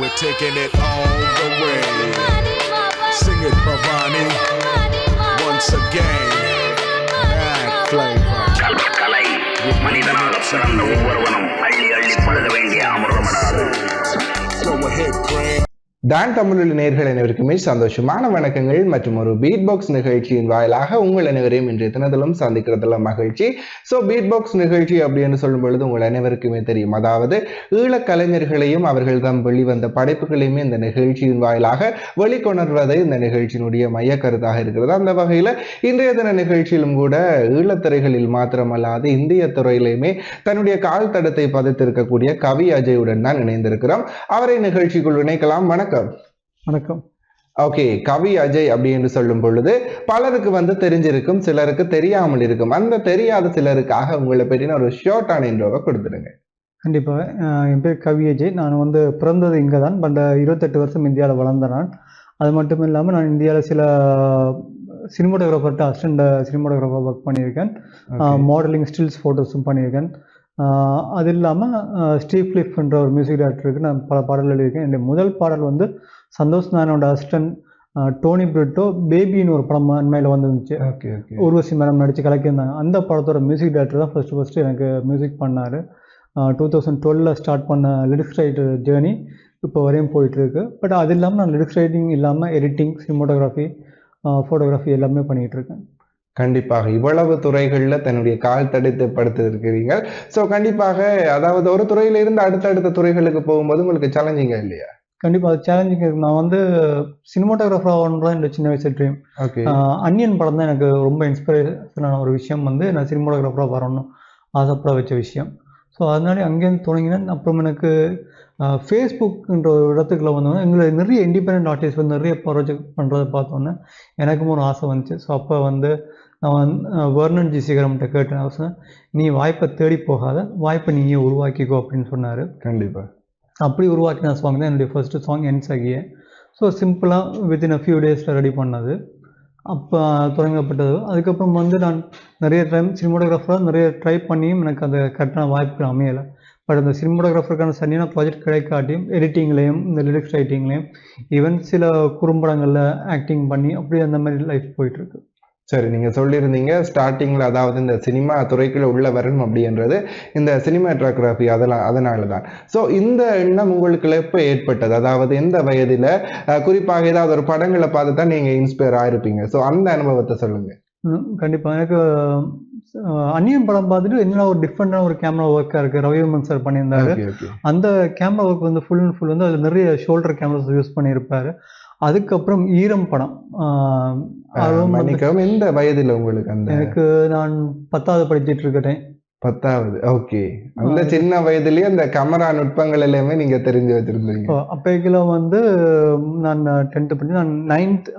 We're taking it all the way. Sing it, Bhavani. Once again, mad flavor. கலை மனிதனாக பிறந்த ஒவ்வொருவனும் அள்ளி அள்ளி பழுத வேண்டிய அமிர்தமடாது Go ahead, Craig. தான் தமிழில் நேர்கள் அனைவருக்குமே சந்தோஷமான வணக்கங்கள் மற்றும் ஒரு பீட் பாக்ஸ் நிகழ்ச்சியின் வாயிலாக உங்கள் அனைவரையும் இன்றைய தினத்திலும் சந்திக்கிறதுல மகிழ்ச்சி. ஸோ பீட் பாக்ஸ் நிகழ்ச்சி அப்படின்னு சொல்லும் பொழுது உங்கள் அனைவருக்குமே தெரியும். அதாவது ஈழக் கலைஞர்களையும் அவர்கள் தம் வெளிவந்த படைப்புகளையுமே இந்த நிகழ்ச்சியின் வாயிலாக வெளிக்கொணர்வதை இந்த நிகழ்ச்சியினுடைய மைய கருத்தாக இருக்கிறது. அந்த வகையில் இன்றைய தின நிகழ்ச்சியிலும் கூட ஈழத்துறைகளில் மாத்திரமல்லாது இந்திய துறையிலையுமே தன்னுடைய கால் தடத்தை பதித்திருக்கக்கூடிய கவி அஜயுடன் தான் இணைந்திருக்கிறோம். அவரை நிகழ்ச்சிக்குள் இணைக்கலாம். வணக்கம். வணக்கம். ஓகே கவி அஜய் அப்படின்னு சொல்லும் பொழுது பலருக்கு வந்து தெரிஞ்சிருக்கும் சிலருக்கு தெரியாமல் இருக்கும். அந்த தெரியாத சிலருக்காக உங்களை பற்றின ஒரு ஷார்ட்டான இன்ட்ரோவை கொடுத்துருங்க கண்டிப்பாக என் பேர் கவி அஜய். நான் வந்து பிறந்தது இங்கே தான் பட் இருபத்தெட்டு வருஷம் இந்தியாவில் வளர்ந்த நான். அது மட்டும் இல்லாமல் நான் இந்தியாவில் சில சினிமோட்டோகிராஃபர்கிட்ட அசிஸ்டண்ட் சினிமோட்டோகிராஃபர் ஒர்க் பண்ணியிருக்கேன். மாடலிங் ஸ்டில்ஸ் ஃபோட்டோஸும் பண்ணியிருக்கேன். அது இல்லாமல் ஸ்டீவ் ஃபிலிப்ன்ற ஒரு மியூசிக் டைரக்டருக்கு நான் பல பாடல்கள் எழுதியிருக்கேன். என்னுடைய முதல் பாடல் வந்து சந்தோஷ் நானோட அசிஸ்டன்ட் டோனி பிரிட்டோ பேபின்னு ஒரு படம் அண்மையில் வந்துருந்துச்சு. Okay okay. ஊர்வசி மேடம் நடித்து கலக்கியிருந்தாங்க. அந்த படத்தோட மியூசிக் டைரக்டர் தான் ஃபஸ்ட்டு ஃபஸ்ட்டு எனக்கு மியூசிக் பண்ணார். டூ தௌசண்ட் டுவெலில் ஸ்டார்ட் பண்ண லிரிக்ஸ் ரைட்டர் ஜேர்னி இப்போ வரையும் போயிட்டுருக்கு. பட் அது இல்லாமல் நான் லிரிக்ஸ் ரைட்டிங் இல்லாமல் எடிட்டிங் சினிமோட்டோகிராஃபி ஃபோட்டோகிராஃபி எல்லாமே பண்ணிகிட்டு இருக்கேன். கண்டிப்பாக இவ்வளவு துறைகள்ல தன்னுடைய கால் தடுத்து படுத்திருக்கிறீங்க. ஸோ கண்டிப்பாக அதாவது ஒரு துறையில இருந்து அடுத்தடுத்த துறைகளுக்கு போகும்போது உங்களுக்கு சேலஞ்சிங்க இல்லையா? கண்டிப்பாக அது சேலஞ்சிங் நான் வந்து சினிமோட்டோகிராஃபர் ஆகணும் தான் என்னோட சின்ன வயசு ட்ரீம் அன்னியன் படம் தான் எனக்கு ரொம்ப இன்ஸ்பிரேஷனான ஒரு விஷயம் வந்து நான் சினிமோட்டோகிராஃபராக வரணும். ஆசைப்பட வச்ச விஷயம். ஸோ அதனால அங்கேருந்து தொடங்கினேன். அப்புறம் எனக்கு ஃபேஸ்புக்ன்ற ஒரு இடத்துக்குள்ள வந்தோன்னே எங்களை நிறைய இண்டிபெண்ட் ஆர்டிஸ்ட் வந்து நிறைய ப்ராஜெக்ட் பண்ணுறதை பார்த்தோன்னே எனக்கும் ஒரு ஆசை வந்துச்சு. ஸோ அப்போ வந்து நான் வந்து வர்ணன் ஜி சிகரம்கிட்ட கேட்டேன். அவர் சொன்னேன், நீ வாய்ப்பை தேடி போகாத வாய்ப்பை நீயே உருவாக்கிக்கோ அப்படின்னு சொன்னார். கண்டிப்பா. அப்படி உருவாக்கின சாங் தான் என்னுடைய ஃபர்ஸ்ட் சாங் என் சகியே. ஸோ சிம்பிளாக வித்தின் அ ஃபியூ டேஸில் ரெடி பண்ணது. அப்போ தொடங்கப்பட்டது. அதுக்கப்புறம் வந்து நான் நிறைய டைம் சினிமோட்டோகிராஃபராக நிறைய ட்ரை பண்ணியும் எனக்கு அந்த கரெக்டான வாய்ப்புகள் அமையலை. பட் அந்த சினிமோட்டோகிராஃபருக்கான சரியான ப்ராஜெக்ட் கிடைக்காட்டியும் எடிட்டிங்லேயும் இந்த லிரிக்ஸ் ரைட்டிங்லேயும் ஈவன் சில குறும்படங்களில் ஆக்டிங் பண்ணி அப்படி அந்த மாதிரி லைஃப் போயிட்டுருக்கு சரி நீங்க சொல்லியிருந்தீங்க ஸ்டார்டிங்ல அதாவது இந்த சினிமா துறைக்குள்ள உள்ள வரணும் அப்படின்றது இந்த சினிமாட்டோகிராஃபி அதெல்லாம் அதனால தான் ஸோ இந்த எண்ணம் உங்களுக்கு எப்போ ஏற்பட்டது? அதாவது எந்த வயதில் குறிப்பாக ஏதாவது ஒரு படங்களை பார்த்து தான் நீங்க இன்ஸ்பயர் ஆயிருப்பீங்க. ஸோ அந்த அனுபவத்தை சொல்லுங்க. கண்டிப்பாக எனக்கு அஹ், அந்நியன் படம் பார்த்துட்டு என்ன ஒரு டிஃப்ரெண்டான ஒரு கேமரா ஒர்க்காக இருக்குது ரவிவர்மன் சார் பண்ணியிருந்தாரு. அந்த கேமரா ஒர்க் வந்து ஃபுல் அண்ட் ஃபுல் வந்து அதில் நிறைய ஷோல்டர் கேமராஸ் யூஸ் பண்ணியிருப்பாரு. அதுக்கப்புறம் ஈரம் படம். அதுவும் எந்த வயதில் உங்களுக்கு அந்த எனக்கு நான் பத்தாவது படிச்சிட்டு இருக்கேன். பத்தாவது ஓகே. அந்த சின்ன வயதுலயே அந்த கேமரா நுட்பங்கள் எல்லாமே நீங்க தெரிஞ்சு வச்சிருந்தீங்க. அப்போக்கெல்லாம் வந்து நான் டென்த்து படிச்சு நான் நைன்த்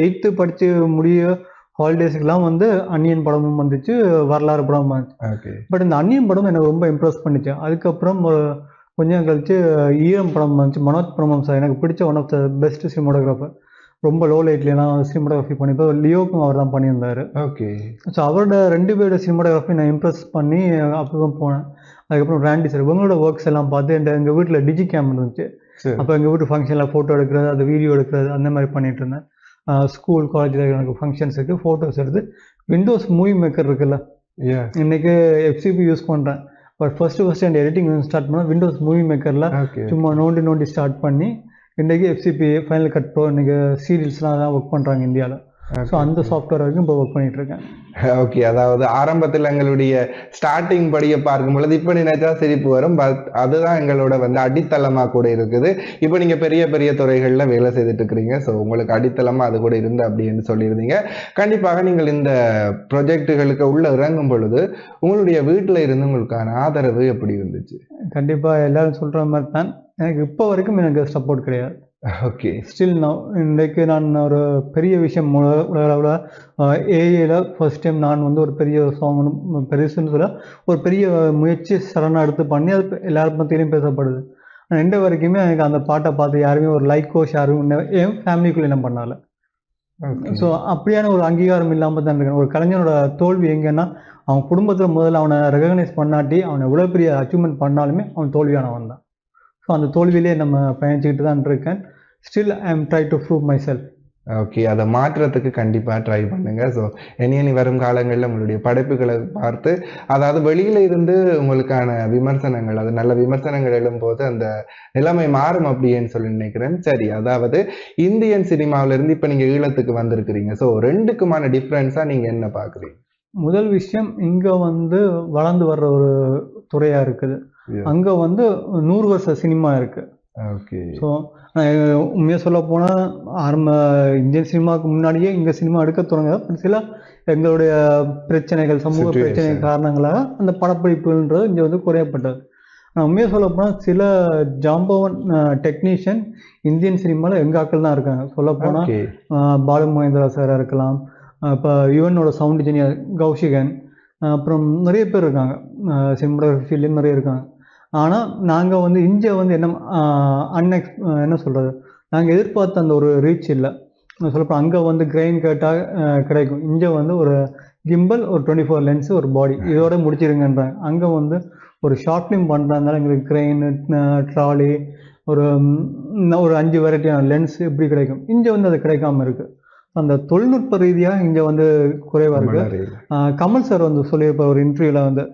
எயித்து படித்து முடிய ஹாலிடேஸுக்கெல்லாம் வந்து அன்னியன் படமும் வந்துச்சு வரலாறு படமும் வந்துச்சு. ஓகே. பட் இந்த அன்னியன் படம் எனக்கு ரொம்ப இம்ப்ரெஸ் பண்ணிச்சு. அதுக்கப்புறம் ஒரு கொஞ்சம் கழிச்சு ஈரம் படம் வந்துச்சு. மனோஜ் பிரமம் சார் எனக்கு பிடிச்ச one of the best cinematographer ரொம்ப லோ லைட்லாம் சினிமோட்டோகிராஃபி பண்ணிப்போ லியோக்கும் அவர் தான் பண்ணியிருந்தாரு. ஓகே ஸோ அவரோட ரெண்டு பேரோட சினிமோட்டோகிராஃபி நான் இம்ப்ரெஸ் பண்ணி அப்புறம் போனேன். அதுக்கப்புறம் ராண்டி சார் இவங்களோட ஒர்க்ஸ் எல்லாம் பார்த்து என் எங்கள் வீட்டில் டிஜி கேம் இருந்துச்சு அப்போ எங்கள் வீட்டு ஃபங்க்ஷனில் ஃபோட்டோ எடுக்கிறது அது வீடியோ எடுக்கிறது அந்த மாதிரி பண்ணிட்டு இருந்தேன். ஸ்கூல் காலேஜில் எனக்கு ஃபங்க்ஷன்ஸுக்கு ஃபோட்டோஸ் எடுத்து விண்டோஸ் மூவி மேக்கர் இருக்குல்ல? இன்னைக்கு எஃப்சிபி யூஸ் பண்ணுறேன் பட் ஃபர்ஸ்ட் ஃபர்ஸ்ட் அந்த எடிட்டிங் ஸ்டார்ட் பண்ண விண்டோஸ் மூவி மேக்கரில் சும்மா நோண்டி நோண்டி ஸ்டார்ட் பண்ணி இன்றைக்கி எஃப்சிபி ஃபைனல் கட் ப்ரோ இன்றைக்கி சீரியல்ஸ்லாம் தான் ஒர்க் பண்ணுறாங்க இந்தியாவில் ஸோ அந்த சாஃப்ட்வேர் வரைக்கும் இப்போ ஒர்க் பண்ணிட்டு இருக்கேன் ஓகே அதாவது ஆரம்பத்தில் எங்களுடைய ஸ்டார்டிங் படியை பார்க்கும் பொழுது இப்போ நினைச்சா சிரிப்பு வரும் பட் அதுதான் எங்களோட வந்து அடித்தளமாக கூட இருக்குது. இப்போ நீங்கள் பெரிய பெரிய துறைகளில் வேலை செய்துட்டு இருக்கிறீங்க ஸோ உங்களுக்கு அடித்தளமாக அது கூட இருந்து அப்படின்னு சொல்லியிருந்தீங்க. கண்டிப்பாக நீங்கள் இந்த ப்ரொஜெக்டுகளுக்கு உள்ள இறங்கும் பொழுது உங்களுடைய வீட்டில் இருந்து உங்களுக்கான ஆதரவு எப்படி இருந்துச்சு? கண்டிப்பாக எல்லாரும் சொல்கிற மாதிரி தான் எனக்கு இப்போ வரைக்கும் எனக்கு சப்போர்ட் கிடையாது. ஓகே ஸ்டில் நான் இன்றைக்கு நான் ஒரு பெரிய விஷயம் உலக அளவில் ஏஐயில் ஃபர்ஸ்ட் டைம் நான் வந்து ஒரு பெரிய சாங் பெருசுன்னு சொல்ல ஒரு பெரிய முயற்சி சரணாக எடுத்து பண்ணி அது எல்லாரும் மத்தியிலையும் பேசப்படுது. ஆனால் ரெண்டு வரைக்குமே எனக்கு அந்த பாட்டை பார்த்து யாருமே ஒரு லைக்கோ ஷேரும் இன்ன- என் ஃபேமிலிக்குள்ளே என்ன பண்ணால. ஸோ அப்படியான ஒரு அங்கீகாரம் இல்லாமல் தான் இருக்கேன். ஒரு கலைஞனோட தோல்வி எங்கன்னா அவன் குடும்பத்தில் முதல்ல அவனை ரெகக்னைஸ் பண்ணாட்டி அவனை எவ்வளோ பெரிய அச்சீவ்மெண்ட் பண்ணாலுமே அவன் தோல்வியானவன் தான். ஸோ அந்த தோல்வியிலே நம்ம பயணிச்சுக்கிட்டு தான் இருக்கேன். Still I am try to prove myself okay அதை மாற்றுறதுக்கு கண்டிப்பாக ட்ரை பண்ணுங்க. ஸோ இனி இனி வரும் காலங்களில் உங்களுடைய படைப்புகளை பார்த்து அதாவது வெளியில இருந்து உங்களுக்கான விமர்சனங்கள் அது நல்ல விமர்சனங்கள் எழும்போது அந்த நிலைமை மாறும் அப்படின்னு சொல்லி நினைக்கிறேன். சரி அதாவது இந்தியன் சினிமாவில இருந்து இப்போ நீங்கள் ஈழத்துக்கு வந்திருக்கிறீங்க. ஸோ ரெண்டுக்குமான டிஃப்ரென்ஸாக நீங்கள் என்ன பார்க்குறீங்க? முதல் விஷயம் இங்கே வந்து வளர்ந்து வர்ற ஒரு துறையாக இருக்குது. அங்கே வந்து நூறு வருஷ சினிமா இருக்குது ஓகே ஸோ உண்மையாக சொல்ல போனால் ஆரம்ப இந்தியன் சினிமாவுக்கு முன்னாடியே இங்கே சினிமா எடுக்க தொடங்குது. சில எங்களுடைய பிரச்சனைகள் சமூக. பிரச்சனை காரணங்களாக அந்த படப்பிடிப்புன்றது இங்கே வந்து குறையப்பட்டது. நான் உண்மையாக சொல்ல போனால் சில ஜாம்பவன் டெக்னீஷியன் இந்தியன் சினிமாவில் எங்கள் ஆட்கள் தான் இருக்காங்க. சொல்ல போனால் பாலு மகேந்திரா சாராக இருக்கலாம். இப்போ யுவனோட சவுண்ட் இன்ஜினியர் கௌஷிகன் அப்புறம் நிறைய பேர் இருக்காங்க. சினிமாட்டோகிராஃபிலையும் நிறைய இருக்காங்க. ஆனால் நாங்கள் வந்து இங்கே வந்து என்ன அன்எக்ஸ் என்ன சொல்கிறது நாங்கள் எதிர்பார்த்த அந்த ஒரு ரீச் இல்லை. சொல்லப்போ அங்கே வந்து கிரெயின் கேட்டால் கிடைக்கும். இங்கே வந்து ஒரு கிம்பல் ஒரு டுவெண்ட்டி ஃபோர் லென்ஸு ஒரு பாடி இதோட முடிச்சிருங்கன்றாங்க. அங்கே வந்து ஒரு ஷார்ட் ஃபிலிம் பண்ணுறதுனால எங்களுக்கு கிரெயின் ட்ராலி ஒரு ஒரு அஞ்சு வெரைட்டியான லென்ஸ் இப்படி கிடைக்கும். இங்கே வந்து அது கிடைக்காம இருக்குது அந்த தொழில்நுட்ப ரீதியாக இங்கே வந்து குறைவாக இருக்குது கமல் சார் வந்து சொல்லியிருப்பார் ஒரு இன்டர்வியூவில் வந்து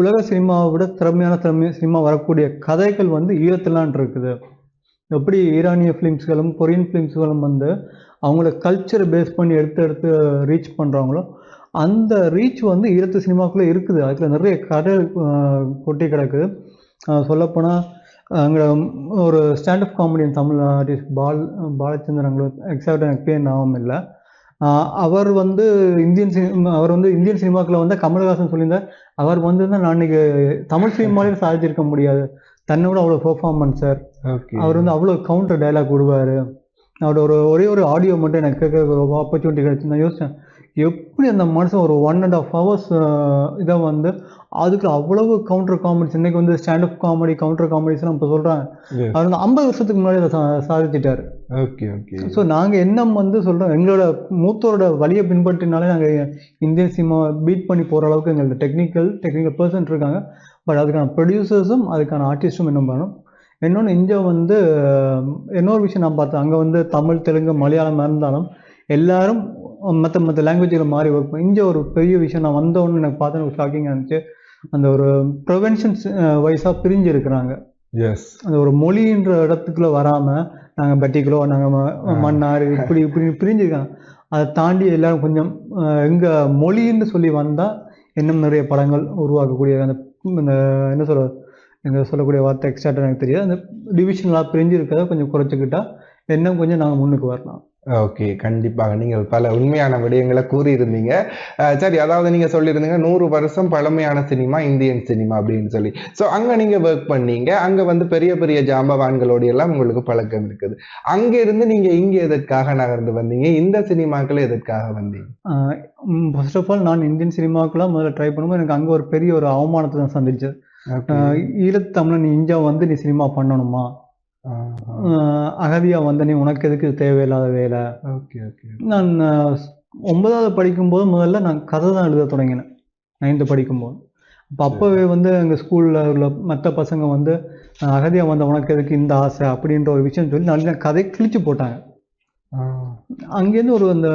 உலக சினிமாவை விட திறமையான திறமை சினிமா வரக்கூடிய கதைகள் வந்து ஈழத்திலான் இருக்குது. எப்படி ஈரானிய ஃபிலிம்ஸ்களும் கொரியன் ஃபிலிம்ஸ்களும் வந்து அவங்கள கல்ச்சரை பேஸ் பண்ணி எடுத்து எடுத்து ரீச் பண்ணுறாங்களோ அந்த ரீச் வந்து ஈழத்து சினிமாக்குள்ளே இருக்குது. அதில் நிறைய கதை கொட்டி கிடக்குது சொல்லப்போனால் அங்கே ஒரு standup comedian Tamil artist Paul Balachandran எக்ஸாக்டாக எனக்கு பேர் ஞாபகம் இல்லை. அவர் வந்து இந்தியன் சினிமா அவர் வந்து இந்தியன் சினிமாக்குள்ள வந்து கமல்ஹாசன் சொல்லியிருந்தார். அவர் வந்து நான் இன்னைக்கு தமிழ் சினிமாலேயும் சாதிச்சிருக்க முடியாது. தன்னை விட அவ்வளோ பெர்ஃபார்மன்ஸ் சார் அவர் வந்து அவ்வளோ கவுண்டர் டயலாக் விடுவார். அவரோட ஒரு ஒரே ஒரு ஆடியோ மட்டும் எனக்கு கேட்க ஆப்பர்ச்சுனிட்டி கிடச்சி நான் யோசித்தேன் எப்படி அந்த மனுஷன் ஒரு ஒன் அண்ட் ஆஃப் ஹவர்ஸ் இதை வந்து அதுக்கு அவ்வளவு கவுண்டர் காமெடிஸ் இன்னைக்கு வந்து ஸ்டாண்டப் காமெடி கவுண்டர் காமெடிஸ்லாம் இப்போ சொல்கிறாங்க. அவர் வந்து ஐம்பது வருஷத்துக்கு முன்னாடி அதை சாதிச்சிட்டாரு. ஓகே ஓகே ஸோ நாங்கள் எண்ணம் வந்து சொல்கிறோம் எங்களோட மூத்தோரோட வழியை பின்பற்றினாலே நாங்கள் இந்தியன் சினிமா பீட் பண்ணி போகிற அளவுக்கு எங்களோட டெக்னிக்கல் டெக்னிக்கல் பர்சன் இருக்காங்க. பட் அதுக்கான ப்ரொடியூசர்ஸும் அதுக்கான ஆர்டிஸ்ட்டும் என்ன பண்ணணும்? இன்னொன்று இங்கே வந்து இன்னொரு விஷயம் நான் பார்த்தேன். அங்கே வந்து தமிழ் தெலுங்கு மலையாளம் இருந்தாலும் எல்லாரும் மற்ற மற்ற லாங்குவேஜில் மாறி ஒர்க் பண்ணி இங்கே ஒரு பெரிய விஷயம் நான் வந்தோன்னு எனக்கு பார்த்தேன் ஒரு ஷாக்கிங்காக இருந்துச்சு. அந்த ஒரு ப்ரிவென்ஷன்ஸ் வைஸாக பிரிஞ்சு இருக்கிறாங்க எஸ் அந்த ஒரு மொழின்ற இடத்துக்குள்ள வராமல் நாங்கள் பட்டிக்குலோ நாங்கள் மன்னார் இப்படி இப்படி பிரிஞ்சிருக்காங்க. அதை தாண்டி எல்லாரும் கொஞ்சம் அஹ், எங்க மொழின்னு சொல்லி வந்தால் இன்னும் நிறைய படங்கள் உருவாக்கக்கூடிய அந்த இந்த என்ன சொல்ற எங்க சொல்லக்கூடிய வார்த்தை எக்ஸ்ட்ரா எனக்கு தெரியாது. அந்த டிவிஷனலாக பிரிஞ்சு இருக்கிறத கொஞ்சம் குறைச்சிக்கிட்டா இன்னும் கொஞ்சம் நாங்கள் முன்னுக்கு வரலாம். ஓகே கண்டிப்பாக. நீங்கள் பல உண்மையான விடயங்களை கூறியிருந்தீங்க. அஹ் சரி அதாவது நீங்கள் சொல்லியிருந்தீங்க நூறு வருஷம் பழமையான சினிமா இந்தியன் சினிமா அப்படின்னு சொல்லி. ஸோ அங்கே நீங்கள் ஒர்க் பண்ணீங்க. அங்கே வந்து பெரிய பெரிய ஜாம்பவான்களோடு எல்லாம் உங்களுக்கு பழக்கம் இருக்குது. அங்கே இருந்து நீங்கள் இங்கே எதற்காக நகர்ந்து வந்தீங்க? இந்த சினிமாக்கள் எதற்காக வந்தீங்க? ஃபர்ஸ்ட் ஆஃப் ஆல் நான் இந்தியன் சினிமாக்கெல்லாம் முதல்ல ட்ரை பண்ணும்போது எனக்கு அங்கே ஒரு பெரிய ஒரு அவமானத்தை தான் சந்திச்சேன் அஹ் ஈழத்தமிழன் இந்தியா வந்து நீ சினிமா பண்ணணுமா? அகதியா வந்து நீ உனக்கு எதுக்கு தேவையில்லாத வேலை? Okay okay. நான் ஒன்பதாவது படிக்கும்போது முதல்ல நான் கதை தான் எழுத தொடங்கினேன் நைன்த்து படிக்கும்போது. அப்போ அப்போவே வந்து எங்கள் ஸ்கூலில் உள்ள மற்ற பசங்க வந்து அஹ், அகதியா வந்த உனக்கு எதுக்கு இந்த ஆசை? அப்படின்ற ஒரு விஷயம் சொல்லி நல்ல கதை கிழிச்சு போட்டாங்க. அங்கேருந்து ஒரு அந்த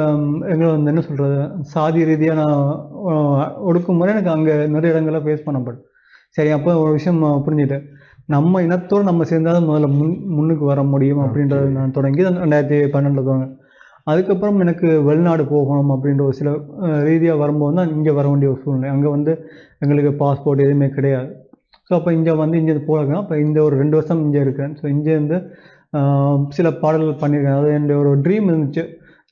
எங்களை வந்து என்ன சொல்கிறது சாதி ரீதியாக நான் அஹ், ஒடுக்குமுறை எனக்கு அங்கே நிறைய இடங்களில் ஃபேஸ் பண்ணப்படும் சரி அப்போ ஒரு விஷயம் நான் புரிஞ்சுட்டேன் நம்ம இனத்தோடு நம்ம சேர்ந்தாலும் முதல்ல முன் முன்னுக்கு வர முடியும் அப்படின்றத நான் தொடங்கி ரெண்டாயிரத்தி பன்னெண்டில் தொடங்க. அதுக்கப்புறம் எனக்கு வெளிநாடு போகணும் அப்படின்ற ஒரு சில ரீதியாக வரும்போது தான் இங்கே வர வேண்டிய ஒரு சூழ்நிலை. அங்கே வந்து எங்களுக்கு பாஸ்போர்ட் எதுவுமே கிடையாது. ஸோ அப்போ இங்கே வந்து இங்கே போகலாம். அப்போ இந்த ஒரு ரெண்டு வருஷம் இங்கே இருக்கேன். ஸோ இங்கே இருந்து ஆஹ், சில பாடல்கள் பண்ணியிருக்கேன். அது என்னுடைய ஒரு ட்ரீம் இருந்துச்சு.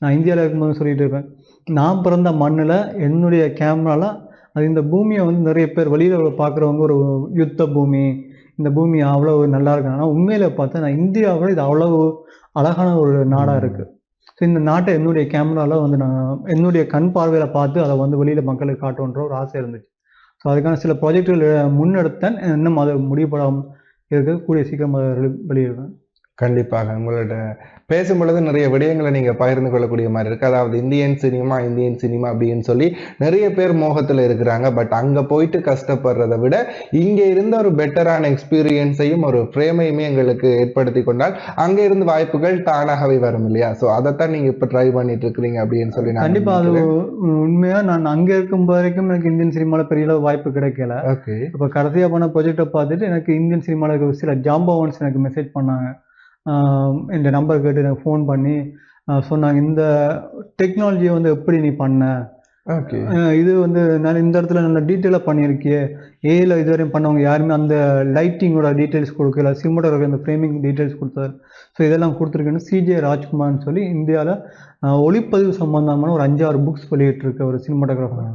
நான் இந்தியாவில் இருக்கும்போது சொல்லிட்டு இருப்பேன். நான் பிறந்த மண்ணில் என்னுடைய கேமரால அது இந்த பூமியை வந்து நிறைய பேர் வெளியில் பார்க்குறவங்க ஒரு யுத்த பூமி இந்த பூமி அவ்வளோ நல்லா இருக்கு. ஆனால் உண்மையில பார்த்தா நான் இந்தியாவோட இது அவ்வளவு அழகான ஒரு நாடாக இருக்குது ஸோ இந்த நாட்டை என்னுடைய கேமராவில் வந்து நான் என்னுடைய கண் பார்வையில் பார்த்து அதை வந்து வெளியில் மக்களுக்கு காட்டுன்ற ஒரு ஆசை இருந்துச்சு. ஸோ அதுக்கான சில ப்ராஜெக்டுகள் முன்னெடுத்தேன். இன்னும் அது முடிவுபடாமல் இருக்குது கூடிய சீக்கிரம் வெளியிடுவேன். கண்டிப்பாக உங்களோட பேசும் பொழுது நிறைய விடயங்களை நீங்க பகிர்ந்து கொள்ளக்கூடிய மாதிரி இருக்கு. அதாவது இந்தியன் சினிமா இந்தியன் சினிமா அப்படின்னு சொல்லி நிறைய பேர் மோகத்துல இருக்கிறாங்க. பட் அங்க போயிட்டு கஷ்டப்படுறதை விட இங்க இருந்த ஒரு பெட்டரான எக்ஸ்பீரியன்ஸையும் ஒரு ஃப்ரேமையுமே எங்களுக்கு ஏற்படுத்தி கொண்டால் அங்க இருந்து வாய்ப்புகள் தானாகவே வரும் இல்லையா? ஸோ அதைத்தான் நீங்க இப்ப ட்ரை பண்ணிட்டு இருக்கிறீங்க அப்படின்னு சொல்லி நான் கண்டிப்பா அது உண்மையா நான் அங்க இருக்கும் வரைக்கும் எனக்கு இந்தியன் சினிமால பெரிய அளவு வாய்ப்பு கிடைக்கல. ஓகே இப்போ கடைசியா பண்ண ப்ராஜெக்டை பார்த்துட்டு எனக்கு இந்தியன் சினிமாவில் சில ஜாம்பவன்ஸ் எனக்கு மெசேஜ் பண்ணாங்க. இந்த நம்பர் கேட்டு எனக்கு ஃபோன் பண்ணி சொன்னாங்க இந்த டெக்னாலஜியை வந்து எப்படி நீ பண்ண? இது வந்து நான் இந்த இடத்துல நல்ல டீட்டெயிலாக பண்ணியிருக்கியே ஏல இதுவரையும் பண்ணவங்க யாருமே அந்த லைட்டிங்கோட டீட்டெயில்ஸ் கொடுக்கல. சினிமாட்டோகிராஃபி அந்த ஃப்ரேமிங் டீட்டெயில்ஸ் கொடுத்தாரு. ஸோ இதெல்லாம் கொடுத்துருக்கேன்னு சிஜே ராஜ்குமார்னு சொல்லி இந்தியாவில் ஒளிப்பதிவு சம்பந்தமான ஒரு அஞ்சாறு புக்ஸ் வெளியிட்டிருக்க ஒரு சினிமாட்டோகிராஃபர்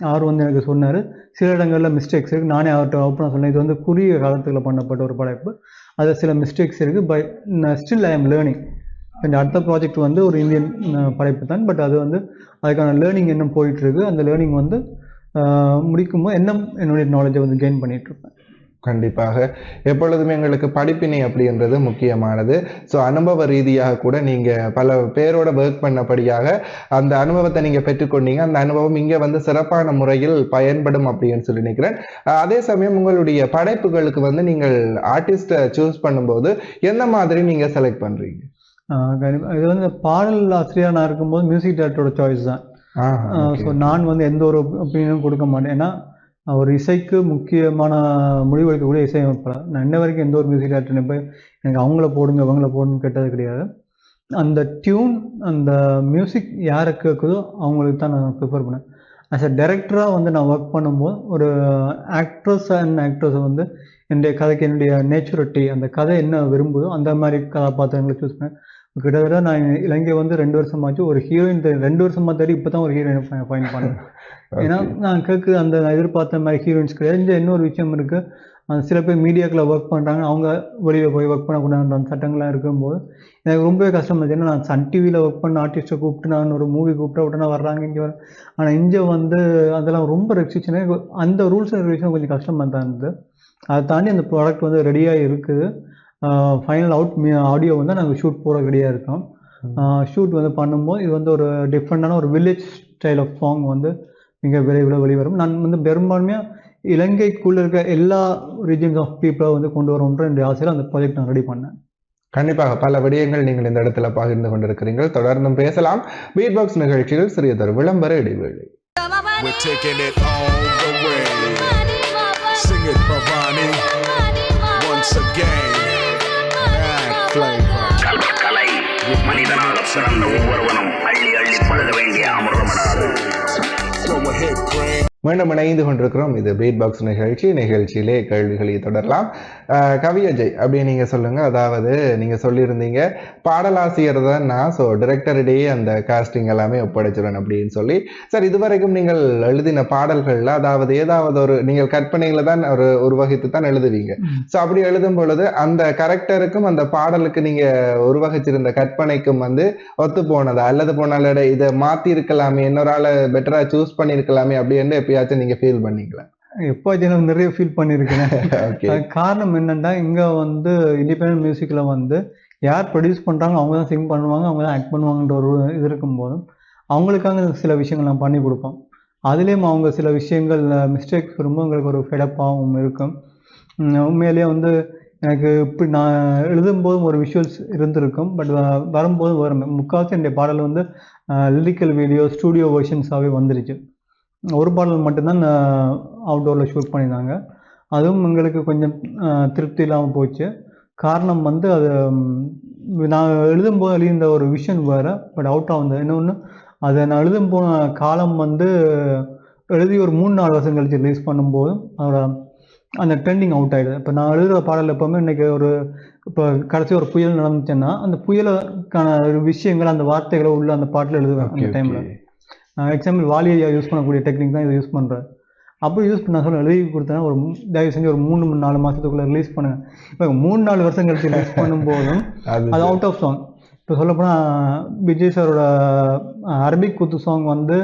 அவர் வந்து எனக்கு சொன்னார் சில இடங்களில் மிஸ்டேக்ஸ் இருக்குது நானே அவர்கிட்ட ஓப்பனாக சொன்னேன். இது வந்து குறுகிய காலத்தில் பண்ணப்பட்ட ஒரு படைப்பு. அதில் சில மிஸ்டேக்ஸ் இருக்குது but still I am learning இந்த அடுத்த ப்ராஜெக்ட் வந்து ஒரு இந்தியன் படைப்பு தான் பட் அது வந்து அதுக்கான லேர்னிங் இன்னும் போயிட்டுருக்கு அந்த லேர்னிங் வந்து முடிக்கும்போது என்ன என்னுடைய நாலேஜை வந்து கெயின் பண்ணிகிட்ருப்பேன் கண்டிப்பாக. எப்பொழுதுமே எங்களுக்கு படிப்பினை அப்படின்றது முக்கியமானது. ஸோ அனுபவ ரீதியாக கூட நீங்கள் பல பேரோட ஒர்க் பண்ணபடியாக அந்த அனுபவத்தை நீங்கள் பெற்றுக்கொண்டீங்க. அந்த அனுபவம் இங்கே வந்து சிறப்பான முறையில் பயன்படும் அப்படின்னு சொல்லி நினைக்கிறேன். அதே சமயம் உங்களுடைய படைப்புகளுக்கு வந்து நீங்கள் ஆர்டிஸ்ட்டை சூஸ் பண்ணும்போது எந்த மாதிரி நீங்கள் செலக்ட் பண்ணுறீங்க. இது வந்து பாடல் ஆசிரியர் நான் இருக்கும்போது மியூசிக் டேரக்டரோட சாய்ஸ் தான். ஸோ நான் வந்து எந்த ஒரு ஒப்பீனியனும் கொடுக்க மாட்டேன். ஏன்னா ஒரு இசைக்கு முக்கியமான முடிவெடுக்கக்கூடிய இசையமைப்பாளர். நான் இன்ன வரைக்கும் எந்த ஒரு மியூசிக் டேரக்டர் போய் எனக்கு அவங்கள போடுங்க அவங்கள போடுன்னு கேட்டது கிடையாது. அந்த டியூன் அந்த மியூசிக் யாரை கேட்குதோ அவங்களுக்கு தான் நான் ப்ரிஃபர் பண்ணேன் ஆஸ் அ டைரக்டராக வந்து நான் ஒர்க் பண்ணும்போது ஒரு ஆக்ட்ரஸ் அண்ட் ஆக்ட்ரஸை வந்து என்னுடைய கதைக்கு என்னுடைய நேச்சுரிட்டி அந்த கதை என்ன விரும்புதோ அந்த மாதிரி கதாபாத்திரங்களை சூஸ் பண்ணேன் கிட்டத்தட்ட நான் இலங்கை வந்து ரெண்டு வருஷமாச்சு. ஒரு ஹீரோயின் ரெண்டு வருஷமா தேடி இப்போ தான் ஒரு ஹீரோயின் ஃபைன் பண்ணேன். ஏன்னா நான் கேட்கு அந்த நான் எதிர்பார்த்த மாதிரி ஹீரோயின்ஸ் கிடையாது. இன்னொரு விஷயம் இருக்கு. அந்த சில பேர் மீடியாக்களை ஒர்க் பண்ணுறாங்க அவங்க வெளியில் போய் ஒர்க் பண்ணக்கூடாதுன்ற அந்த சட்டங்கள்லாம் இருக்கும்போது எனக்கு ரொம்பவே கஷ்டம் இருந்துச்சு. ஏன்னா நான் சன் டிவியில் ஒர்க் பண்ண ஆர்டிஸ்ட்டை கூப்பிட்டு நான் ஒரு மூவி கூப்பிட்டா உடனே வர்றாங்க இங்கே வர. ஆனால் இங்கே வந்து அதெல்லாம் ரொம்ப ரெஸ்ட்ரிக்ஷன் அந்த ரூல்ஸ் அண்ட் ரெகுலேஷன் கொஞ்சம் கஷ்டமாக தான் இருந்தது. அதை தாண்டி அந்த ப்ராடக்ட் வந்து ரெடியாக இருக்குது. ஃபைனல் அவுட் ஆடியோ வந்து நாங்கள் ஷூட் போகிற ரெடியாக இருக்கோம். ஷூட் வந்து பண்ணும்போது இது வந்து ஒரு டிஃப்ரெண்டான ஒரு வில்லேஜ் ஸ்டைல் ஆஃப் சாங் வந்து மிக விரைவில் வெளிவரும். நான் வந்து பெரும்பான்மையாக இலங்கைக்குள்ள இருக்க எல்லா ரீஜன்ஸ் ஆஃப் பீப்புளை வந்து கொண்டு வரணுன்ற என்னுடைய ஆசையில் அந்த ப்ராஜெக்ட் நான் ரெடி பண்ணேன். கண்டிப்பாக பல விடயங்கள் நீங்கள் இந்த இடத்துல பகிர்ந்து கொண்டிருக்கிறீர்கள். தொடர்ந்தும் பேசலாம். பீட் பாக்ஸ் நிகழ்ச்சியில் சிறியதொரு விளம்பர இடைவேளை. We're taking it all the way. Sing it, Bhavani. Once again. கலை மனிதனாக சிறந்த ஒவ்வொருவனும் அள்ளி அள்ளி பழக வேண்டிய அமிர்தமடா மீண்டும் இணைந்து கொண்டிருக்கிறோம். இது பீட் பாக்ஸ் நிகழ்ச்சி. நிகழ்ச்சியிலே கேள்விகளை தொடரலாம். அஹ், கவி அஜய் அப்படி நீங்க சொல்லுங்க. அதாவது நீங்க சொல்லியிருந்தீங்க பாடலாசிரியர் தான் நான். ஸோ டிரெக்டரிடையே அந்த காஸ்டிங் எல்லாமே ஒப்படைச்சிருவேன் அப்படின்னு சொல்லி. சார் இதுவரைக்கும் நீங்கள் எழுதின பாடல்கள்ல அதாவது ஏதாவது ஒரு நீங்கள் கற்பனையில தான் ஒரு உருவகித்து தான் எழுதுவீங்க. ஸோ அப்படி எழுதும் பொழுது அந்த கரெக்டருக்கும் அந்த பாடலுக்கு நீங்க உருவகிச்சிருந்த கற்பனைக்கும் வந்து ஒத்து போனதா அல்லது போனால இதை மாத்தி இருக்கலாமே இன்னொரு ஆளை பெட்டரா சூஸ் பண்ணிருக்கலாமே அப்படின்னு எப்பயாச்சும் நீங்க ஃபீல் பண்ணீங்களா எப்போ நான் நிறைய ஃபீல் பண்ணியிருக்கேன் காரணம் என்னன்னா இங்கே வந்து இண்டிபெண்டன்ட் மியூசிக்கில் வந்து யார் ப்ரொடியூஸ் பண்ணுறாங்க அவங்க தான் சிங் பண்ணுவாங்க அவங்க தான் ஆக்ட் பண்ணுவாங்கன்ற ஒரு இது இருக்கும்போது அவங்களுக்காக சில விஷயங்கள் நான் பண்ணி கொடுப்போம். அதுலேயும் அவங்க சில விஷயங்கள் மிஸ்டேக்ஸ் வரும்போது எங்களுக்கு ஒரு ஃபெடப்பாகவும் இருக்கும். உண்மையிலேயே வந்து எனக்கு இப்படி நான் எழுதும்போதும் ஒரு விஷுவல்ஸ் இருந்திருக்கும். பட் வரும்போது வரும். முக்கால்வாசி என்னுடைய பாடல் வந்து லிரிக்கல் வீடியோ ஸ்டூடியோ வெர்ஷன்ஸாகவே வந்துருச்சு. ஒரு பாடல் மட்டும்தான் அவுட்டோரில் ஷூட் பண்ணியிருந்தாங்க. அதுவும் எங்களுக்கு கொஞ்சம் திருப்தி இல்லாமல் போச்சு. காரணம் வந்து அது நான் எழுதும்போது எழுந்த ஒரு விஷன் வேறு பட் அவுட்டாக வந்தது இன்னொன்று அதை நான் எழுதும் போன காலம் வந்து எழுதி ஒரு மூணு நாலு வருஷம் கழிச்சு ரிலீஸ் பண்ணும்போது அதோட அந்த ட்ரெண்டிங் அவுட் ஆகிடுது இப்போ நான் எழுதுகிற பாடல் எப்போவுமே இன்றைக்கி ஒரு இப்போ கடைசி ஒரு புயல் நடந்துச்சுன்னா அந்த புயலுக்கான ஒரு விஷயங்கள் அந்த வார்த்தைகளை உள்ள அந்த பாட்டில் எழுதுவேன் அந்த டைமில் எக்ஸாம்பிள் வாலியை யூஸ் பண்ணக்கூடிய டெக்னிக் தான் இதை யூஸ் பண்ணுறேன் அப்போ யூஸ் பண்ண சொல்ல எழுதி கொடுத்தேன் ஒரு தயவு செஞ்சு ஒரு மூணு மூணு நாலு மாதத்துக்குள்ளே ரிலீஸ் பண்ணுங்க. இப்போ மூணு நாலு வருஷம் கழிச்சு ரிலீஸ் பண்ணும்போதும் அது அவுட் ஆஃப் சாங் இப்போ சொல்லப்போனால் விஜய் சாரோட அரபிக் குத்து சாங் வந்து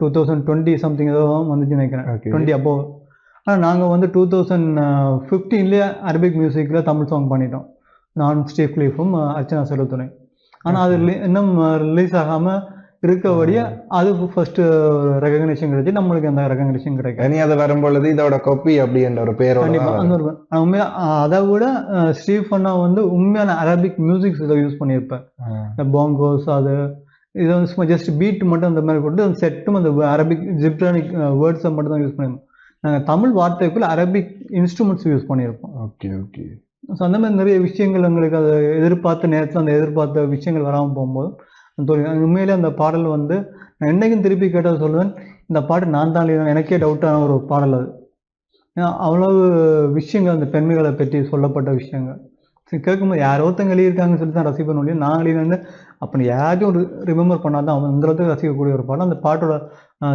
டூ தௌசண்ட் டுவெண்ட்டி சம்திங் ஏதோ வந்துச்சு நினைக்கிறேன். டுவெண்ட்டி அப்போ ஆனால் நாங்கள் வந்து டூ தௌசண்ட் ஃபிஃப்டீன்லேயே அரபிக் மியூசிக்கில் தமிழ் சாங் பண்ணிட்டோம். நான் ஸ்டீவ் கிளீஃபும் அர்ச்சனா செல்வத்துணை ஆனால் அது இன்னும் ரிலீஸ் ஆகாமல் இருக்கபடியே அது ஃபர்ஸ்ட் ரெகக்னேஷன் கிடைச்சி நம்மளுக்கு அந்த ரெகக்னேஷன் கிடைக்கும். இனி அது வரும்பொழுது இதோட கொப்பி அப்படின்ற ஒரு பேரோட கண்டிப்பா தான் அந்த வரும். ஒரு நான் உண்மையா அதை விட அண்ணா வந்து உண்மையான அரபிக் மியூசிக்ஸ் இதை யூஸ் பண்ணியிருப்பேன். இந்த பாங்கோஸ் அது இது வந்து சும்மா ஜஸ்ட் பீட் மட்டும் அந்த மாதிரி போட்டு அந்த செட்டும் அந்த அரபிக் ஜிப்ரானிக் வேர்ட்ஸை மட்டும் தான் யூஸ் பண்ணியிருப்போம். நாங்கள் தமிழ் வார்த்தைக்குள்ள அரபிக் இன்ஸ்ட்ருமெண்ட்ஸ் யூஸ் பண்ணியிருப்போம். Okay okay. ஸோ அந்த மாதிரி நிறைய விஷயங்கள் எங்களுக்கு அது எதிர்பார்த்த நேரத்தில் அந்த எதிர்பார்த்த விஷயங்கள் வராமல் போகும்போது ஒரு உண்மையிலே அந்த பாடல் வந்து நான் என்னைக்கும் திருப்பி கேட்டால் சொல்லுவேன் இந்த பாட்டு நான் தான் எழுதினேன். எனக்கே டவுட்டான ஒரு பாடல் அது. ஏன்னா அவ்வளவு விஷயங்கள் அந்த பெண்மைகளை பற்றி சொல்லப்பட்ட விஷயங்கள். சரி கேட்கும்போது யாரோ ஒருத்தங்க எழுதியிருக்காங்கன்னு சொல்லி தான் ரசிப்பேன் ஒழிய நான் எழுதினேன் அப்போ யாரையும் ஒரு ரிமெம்பர் பண்ணால் தான் அளவுக்கு ரசிக்கக்கூடிய ஒரு பாடல். அந்த பாட்டோட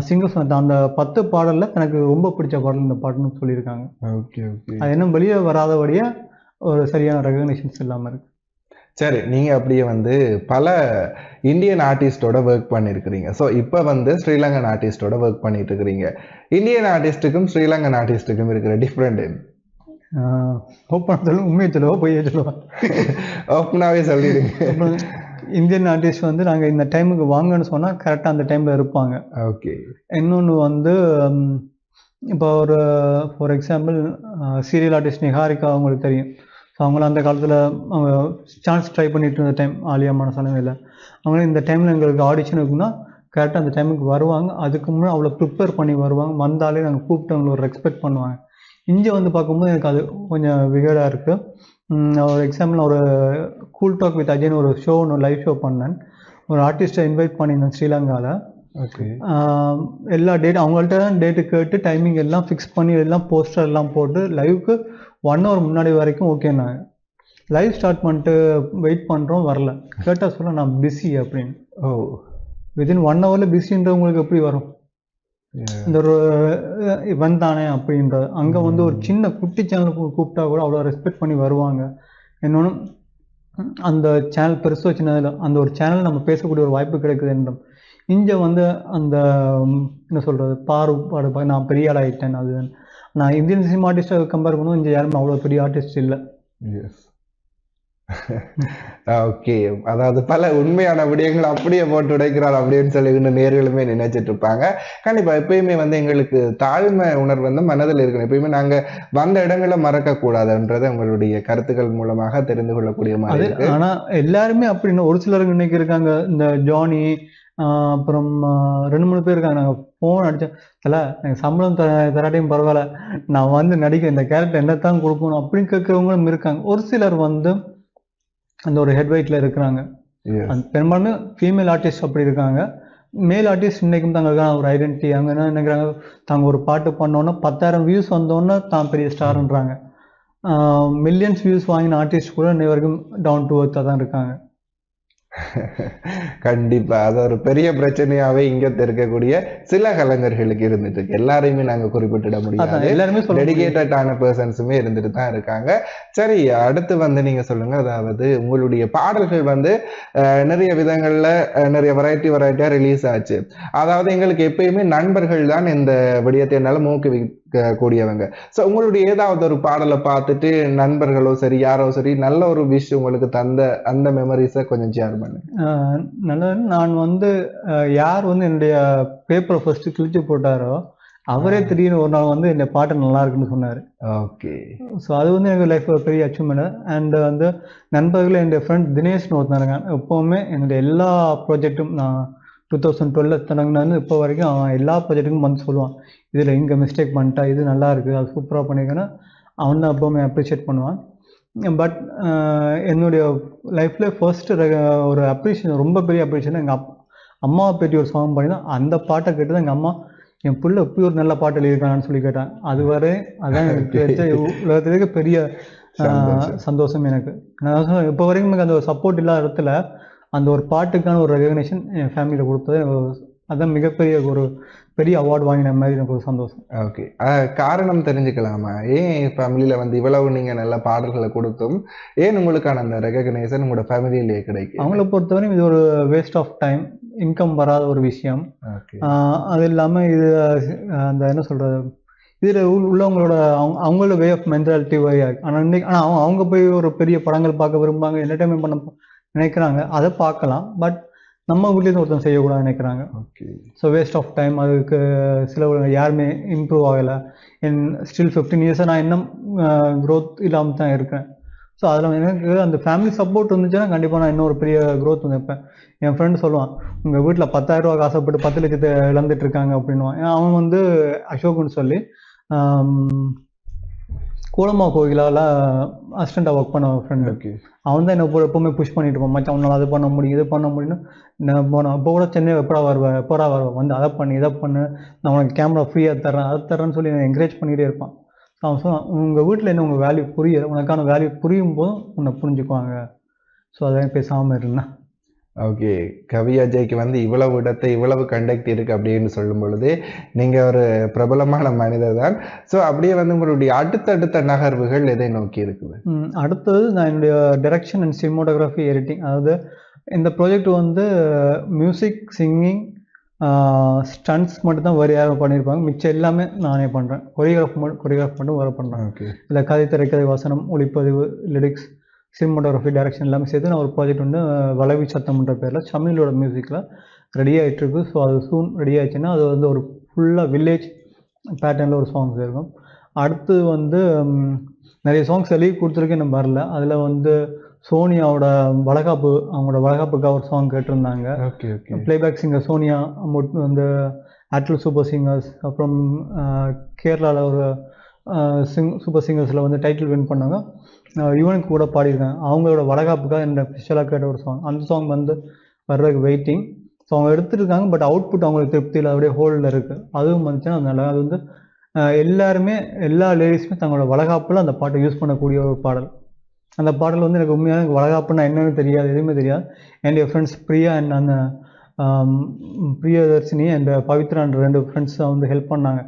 சிங்கர்ஸ் அந்த பத்து பாடலில் எனக்கு ரொம்ப பிடிச்ச பாடல் இந்த பாட்டுன்னு சொல்லியிருக்காங்க. Okay okay. அது இன்னும் வெளியே வராதபடியே ஒரு சரியான ரெகக்னிஷன்ஸ் இல்லாமல் இருக்கு. சரி நீங்க அப்படியே வந்து பல இந்தியன் ஆர்டிஸ்டோட ஒர்க் பண்ணியிருக்கிறீங்க ஸோ இப்போ வந்து ஸ்ரீலங்கன் ஆர்டிஸ்டோட ஒர்க் பண்ணிட்டு இருக்கிறீங்க இந்தியன் ஆர்டிஸ்ட்டுக்கும் ஸ்ரீலங்கன் ஆர்டிஸ்ட்டுக்கும் இருக்கிற டிஃப்ரெண்ட் ஓப்பன் சொல்லுவோம் உண்மையை சொல்லுவா பொய்யை சொல்லுவா ஓப்பனாகவே சொல்லிடுங்க. இந்தியன் ஆர்டிஸ்ட் வந்து நாங்கள் இந்த டைமுக்கு வாங்கன்னு சொன்னால் கரெக்டாக அந்த டைமில் இருப்பாங்க. ஓகே இன்னொன்று வந்து இப்போ ஒரு for example serial artist Niharika அவங்களுக்கு தெரியும். ஸோ அவங்கள அந்த காலத்தில் அவங்க சான்ஸ் ட்ரை பண்ணிட்டு இருந்த டைம் ஆலியா இல்லை. அவங்க இந்த டைமில் எங்களுக்கு ஆடிஷன் இருக்குன்னா கரெக்டாக அந்த டைமுக்கு வருவாங்க. அதுக்கு முன்னாடி அவ்வளோ ப்ரிப்பேர் பண்ணி வருவாங்க. வந்தாலே நாங்கள் கூப்பிட்டு அவங்கள ஒரு ரெஸ்பெக்ட் பண்ணுவாங்க. இங்கே வந்து பார்க்கும்போது எனக்கு அது கொஞ்சம் விகடாக இருக்குது ஒரு எக்ஸாம்பிள் ஒரு கூல் டாக் வித் அஜயன் ஒரு ஷோ ஒன்று லைவ் ஷோ பண்ணேன். ஒரு ஆர்டிஸ்ட்டை இன்வைட் பண்ணியிருந்தேன் ஸ்ரீலங்காவில் எல்லா டேட் அவங்கள்ட்ட தான் டேட்டு கேட்டு டைமிங் எல்லாம் ஃபிக்ஸ் பண்ணி எல்லாம் போஸ்டர் எல்லாம் போட்டு லைவுக்கு ஒன் ஹவர் முன்னாடி வரைக்கும் ஓகேனாங்க லைவ் ஸ்டார்ட் பண்ணிட்டு வெயிட் பண்ணுறோம் வரல. கேட்டால் சொல்ல நான் பிஸி அப்படின்னு. ஓ. வித்தின் ஒன் ஹவரில் பிஸின்றவங்களுக்கு எப்படி வரும்? இந்த ஒரு இவன் தானே அப்படின்றது அங்கே வந்து ஒரு சின்ன குட்டி சேனல் கூப்பிட்டா கூட அவ்வளோ ரெஸ்பெக்ட் பண்ணி வருவாங்க. இன்னொன்று அந்த சேனல் பெருசோ சின்னதில் அந்த ஒரு சேனல் நம்ம பேசக்கூடிய ஒரு வாய்ப்பு கிடைக்குது என்றும். இங்கே வந்து அந்த என்ன சொல்கிறது பாரு நான் பெரிய ஆள் ஆகிட்டேன் அது நான் இந்தியன் சினிமா ஆர்டிஸ்ட்டை கம்பேர் பண்ணுவோம் இங்கே யாருமே அவ்வளோ பெரிய ஆர்டிஸ்ட் இல்லை. எஸ் ஓகே அதாவது பல உண்மையான விடயங்கள் அப்படியே போட்டு உடைக்கிறார் அப்படின்னு சொல்லி இன்னும் நேர்களுமே நினைச்சிட்டு இருப்பாங்க. கண்டிப்பா எப்பயுமே வந்து எங்களுக்கு தாழ்மை உணர்வு வந்து மனதில் இருக்கணும். எப்பயுமே நாங்க வந்த இடங்களை மறக்க கூடாதுன்றது உங்களுடைய கருத்துக்கள் மூலமாக தெரிந்து கொள்ளக்கூடிய மாதிரி ஆனா எல்லாருமே அப்படின்னு ஒரு சிலருக்கு இன்னைக்கு இருக்காங்க. இந்த ஜானி அப்புறம் ரெண்டு மூணு பேர் இருக்காங்க. நாங்கள் ஃபோன் அடிச்சேன் தல எனக்கு சம்பளம் தர தராட்டியும் பரவாயில்ல. நான் வந்து நடிக்க இந்த கேரக்டர் என்னத்தான் கொடுக்கணும்? அப்படின்னு கேட்குறவங்களும் இருக்காங்க. ஒரு சிலர் வந்து அந்த ஒரு ஹெட்வைட்ல இருக்கிறாங்க. Yes. அந்த பெரும்பாலுமே ஃபீமேல் ஆர்டிஸ்ட் அப்படி இருக்காங்க. மேல் ஆர்டிஸ்ட் இன்னைக்கும் தங்களுக்கான ஒரு ஐடென்டிட்டி அவங்க என்ன நினைக்கிறாங்க? தாங்க ஒரு பாட்டு பண்ணோன்னா பத்தாயிரம் வியூஸ் வந்தோன்னே தான் பெரிய ஸ்டார்ன்றாங்க மில்லியன்ஸ் வியூஸ் வாங்கின ஆர்டிஸ்ட் கூட இன்னை வரைக்கும் டவுன் டு ஒர்த்தாக தான் இருக்காங்க. கண்டிப்பா. அது ஒரு பெரிய பிரச்சனையாவே இங்க இருக்கக்கூடிய சில கலைஞர்களுக்கு இருந்துட்டு இருக்கு. எல்லாரையுமே நாங்க குறிப்பிட்டிட முடியாது. எல்லாருமே. டெடிகேட்டடான பர்சன்ஸுமே இருந்துட்டு தான் இருக்காங்க. சரி அடுத்து வந்து நீங்க சொல்லுங்க. அதாவது உங்களுடைய பாடல்கள் வந்து நிறைய விதங்கள்ல நிறைய வெரைட்டி வெரைட்டியா ரிலீஸ் ஆச்சு. அதாவது எங்களுக்கு எப்பயுமே நண்பர்கள் தான் இந்த விடயத்தை என்னால ஊக்குவிக்க கூடியவங்க. ஸோ உங்களுடைய ஏதாவது ஒரு பாடலை பார்த்துட்டு நண்பர்களோ சரி யாரோ சரி நல்ல ஒரு விஷ் உங்களுக்கு தந்த அந்த மெமரிஸை கொஞ்சம் ஷேர் பண்ணுங்க ஆஹ் நல்லது நான் வந்து யார் வந்து என்னுடைய பேப்பரை ஃபர்ஸ்ட் கிழிச்சு போட்டாரோ அவரே திடீர்னு ஒரு நாள் வந்து இந்த பாட்டு நல்லா இருக்குன்னு சொன்னார். ஓகே. ஸோ அது வந்து எனக்கு லைஃப் ஒரு பெரிய அச்சீவ்மெண்ட் அண்ட் வந்து நண்பர்கள் என்னுடைய ஃப்ரெண்ட் தினேஷ்னு ஒருத்தன் இருக்கான். எப்போவுமே என்னுடைய எல்லா ப்ராஜெக்ட்டும் நான் டூ தௌசண்ட் டுவெல்ல தொடங்கினது இப்போ வரைக்கும் அவன் எல்லா ப்ராஜெக்ட்டுக்கும் வந்து சொல்லுவான். இதில் இங்கே மிஸ்டேக் பண்ணிட்டா இது நல்லா இருக்குது அது சூப்பராக பண்ணியிருக்கேன்னா அவன் தான் எப்போவுமே அப்ரிஷியேட் பண்ணுவான். பட் என்னுடைய லைஃப்பில் ஃபர்ஸ்ட் ஒரு அப்ரிஷியேஷன் ரொம்ப பெரிய அப்ரிஷியேஷன் எங்கள் அப் அம்மாவை பற்றி ஒரு சாங் பண்ணி தான் அந்த பாட்டை கேட்டு தான் எங்கள் அம்மா என் புள்ள ஒரு நல்ல பாட்டு எழுதியிருக்கானான்னு சொல்லி கேட்டேன். அது வரை அதான் எனக்கு கிடைச்ச உலகத்திலேயே பெரிய சந்தோஷம். எனக்கு. இப்போ வரைக்கும் எனக்கு அந்த ஒரு சப்போர்ட் இல்லாத இடத்துல அந்த ஒரு பாட்டுக்கான ஒரு ரெகக்னேஷன் என் ஃபேமிலியில் கொடுத்தது. அதான் மிகப்பெரிய ஒரு பெரிய அவார்டு வாங்கின மாதிரி எனக்கு ஒரு சந்தோஷம். ஓகே காரணம் தெரிஞ்சுக்கலாமா? ஏன் ஃபேமிலியில வந்து இவ்வளவு நீங்க நல்ல பாடல்களை கொடுத்தும்? ஏன் உங்களுக்கான அந்த ரெகக்னேஷன் உங்களோட ஃபேமிலியிலேயே கிடைக்கும் அவங்கள பொறுத்தவரையும் இது ஒரு வேஸ்ட் ஆஃப் டைம் இன்கம் வராத ஒரு விஷயம். அது இல்லாமல் இது அந்த என்ன சொல்கிறது இதில் உள்ளவங்களோட அவங்க அவங்களோட வே ஆஃப் மென்டாலிட்டி இருக்கு. ஆனால் இன்னைக்கு ஆனால் அவங்க அவங்க போய் ஒரு பெரிய படங்கள் பார்க்க விரும்புவாங்க என்டர்டைன்மெண்ட் பண்ண நினைக்கிறாங்க. அதை பார்க்கலாம். பட் நம்ம வீட்லேருந்து ஒருத்தன் செய்யக்கூடாதுன்னு நினைக்கிறாங்க. Okay so waste of time அதுக்கு சில யாருமே இம்ப்ரூவ் ஆகலை. என் ஸ்டில் ஃபிஃப்டீன் இயர்ஸாக நான் இன்னும் க்ரோத் இல்லாமல் தான் இருக்கேன் ஸோ அதில் எனக்கு அந்த ஃபேமிலி சப்போர்ட் இருந்துச்சுன்னா கண்டிப்பாக நான் இன்னொரு பெரிய க்ரோத் வந்துருப்பேன் என் ஃப்ரெண்டு சொல்லுவான் உங்கள் வீட்டில் பத்தாயிரம் ரூபாய்க்கு ஆசைப்பட்டு பத்து லட்சத்தை இழந்துட்டு இருக்காங்க அப்படின்னுவான். ஏன்னா அவன் வந்து அசோக்னு சொல்லி கூலமா கோயிலால் அசிஸ்டண்ட்டாக ஒர்க் பண்ண ஃப்ரெண்ட் ஓகே அவன் தான் என்ன எப்பவுமே புஷ் பண்ணிட்டு இருப்பான். மச்சான் அவனால் அது பண்ண முடியும் இது பண்ண முடியும்னு நான் போனேன் அப்போ கூட சென்னை எப்படா வருவேன் எப்படா வருவேன் வந்து அதை பண்ணு இதை பண்ணு. நான் உனக்கு கேமரா ஃப்ரீயாக தரேன் அதை தரேன்னு சொல்லி என்கரேஜ் பண்ணிகிட்டே இருப்பான். அவன் சொன்னான் உங்கள் வீட்டில் என்ன உங்கள் வேல்யூ புரிய உனக்கான வேல்யூ புரியும் போதும் உன்னை புரிஞ்சுக்குவாங்க. ஸோ அதான் பேசாமல் இருந்தேன். ஓகே. கவி அஜய்க்கு வந்து இவ்வளவு இடத்தை இவ்வளவு கண்டக்ட் இருக்கு அப்படின்னு சொல்லும் பொழுது நீங்க ஒரு பிரபலமான மனிதர் தான். ஸோ அப்படியே வந்து உங்களுடைய அடுத்தடுத்த நகர்வுகள் எதை நோக்கி இருக்குது? அடுத்தது நான் என்னுடைய டைரக்ஷன் அண்ட் சினிமோட்டோகிராஃபி எடிட்டிங் அதாவது இந்த ப்ராஜெக்ட் வந்து மியூசிக் சிங்கிங் ஸ்டன்ட்ஸ் மட்டும் தான் வேறு யாரும் பண்ணியிருப்பாங்க. மிச்சம் எல்லாமே நானே பண்ணுறேன் கொரியோகிராஃப் மட்டும் கொரியோகிராஃப் மட்டும் வேறு பண்ணுறேன் ஓகே. இல்லை கதை திரைக்கதை வசனம் ஒளிப்பதிவு லிரிக்ஸ் சினிமோட்டோகிராஃபி டைரக்ஷன் எல்லாமே சேர்த்து நான் ஒரு ப்ராஜெக்ட் வந்து வளவி சத்தம்ன்ற பேரில் தமிழோட மியூசிக்கில் ரெடி ஆகிட்டு இருக்கு ஸோ அது சூன் ரெடி ஆயிடுச்சுன்னா அது வந்து ஒரு ஃபுல்லாக வில்லேஜ் பேட்டர்னில் ஒரு சாங்ஸ் இருக்கும். அடுத்து வந்து நிறைய சாங்ஸ் எழுதி கொடுத்துருக்கேன் இன்னும் வரல. அதில் வந்து சோனியாவோட வளகாப்பு அவங்களோட வளகாப்புக்காக ஒரு சாங் கேட்டிருந்தாங்க. Okay okay playback singer Sonia வந்து ஆட்ரல் சூப்பர் சிங்கர்ஸ் அப்புறம் கேரளாவில் ஒரு சிங் சூப்பர் சிங்கர்ஸில் வந்து டைட்டில் வின் பண்ணாங்க யுவனுக்கு கூட பாடியிருக்காங்க அவங்களோட வளகாப்புக்காக என்ன ஸ்பெஷலாக கேட்ட ஒரு சாங் அந்த சாங் வந்து வர்றதுக்கு வெயிட்டிங் ஸோ அவங்க எடுத்துருக்காங்க பட் அவுட்புட் அவங்களுக்கு திருப்தியில் அப்படியே ஹோல்டில் இருக்குது அதுவும் வந்துச்சுன்னா அதனால அது வந்து எல்லாருமே எல்லா லேடிஸுமே தங்களோட வளகாப்பில் அந்த பாட்டை யூஸ் பண்ணக்கூடிய ஒரு பாடல். அந்த பாடல் வந்து எனக்கு உண்மையாக எனக்கு வளகாப்புன்னா என்னன்னு தெரியாது எதுவுமே தெரியாது. அண்ட் என் ஃப்ரெண்ட்ஸ் பிரியா அண்ட் அந்த பிரியதர்ஷினி அண்ட் பவித்ரான்ற ரெண்டு ஃப்ரெண்ட்ஸ் வந்து ஹெல்ப் பண்ணாங்க.